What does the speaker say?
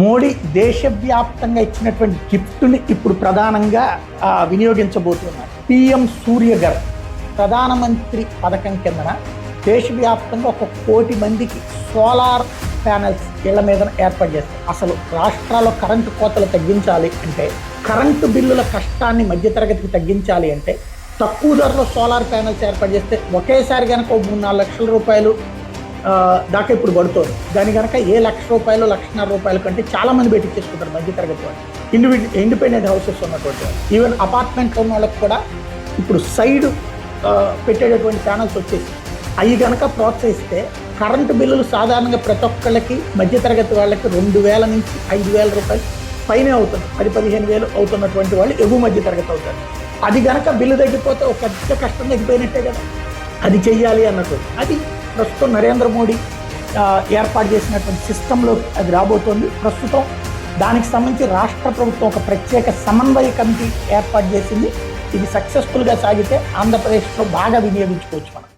మోడీ దేశవ్యాప్తంగా ఇచ్చినటువంటి గిఫ్ట్ని ఇప్పుడు ప్రధానంగా వినియోగించబోతున్నారు. పిఎం సూర్యగర్ ప్రధానమంత్రి పథకం కిందన దేశవ్యాప్తంగా ఒక కోటి మందికి సోలార్ ప్యానెల్స్ ఇళ్ళ మీద ఏర్పాటు చేస్తారు. అసలు రాష్ట్రాల్లో కరెంటు కోతలు తగ్గించాలి అంటే కరెంటు బిల్లుల కష్టాన్ని మధ్యతరగతికి తగ్గించాలి అంటే తక్కువ ధరలో సోలార్ ప్యానెల్స్ ఏర్పాటు చేస్తే ఒకేసారి కనుక మూడు నాలుగు లక్షల రూపాయలు దాకా ఇప్పుడు పడుతుంది. దాని కనుక ఏ లక్ష రూపాయలు లక్షన్నర రూపాయల కంటే చాలా మంది పెట్టించేసుకుంటారు మధ్యతరగతి వాళ్ళు. ఇండివిజు ఇండిపెండెంట్ హౌసెస్ ఉన్నటువంటి వాళ్ళు. ఈవెన్ అపార్ట్మెంట్లో ఉన్న వాళ్ళకి కూడా ఇప్పుడు సైడ్ పెట్టేటటువంటి ఛానల్స్ వచ్చేసి అవి కనుక ప్రోత్సహిస్తే కరెంటు బిల్లులు సాధారణంగా ప్రతి ఒక్కళ్ళకి మధ్యతరగతి వాళ్ళకి రెండు వేల నుంచి ఐదు వేల రూపాయలు పైనే అవుతుంది. పది పదిహేను వేలు అవుతున్నటువంటి వాళ్ళు ఎగువ మధ్యతరగతి అవుతారు. అది కనుక బిల్లు తగ్గిపోతే ఒక పెద్ద కష్టం తగ్గిపోయినట్టే కదా. అది చెయ్యాలి అన్నట్టు. అది ప్రస్తుతం నరేంద్ర మోడీ ఏర్పాటు చేసినటువంటి సిస్టంలో అది రాబోతోంది. ప్రస్తుతం దానికి సంబంధించి రాష్ట్ర ప్రభుత్వం ఒక ప్రత్యేక సమన్వయ కమిటీ ఏర్పాటు చేసింది. ఇది సక్సెస్ఫుల్గా సాగితే ఆంధ్రప్రదేశ్లో బాగా వినియోగించుకోవచ్చు మనం.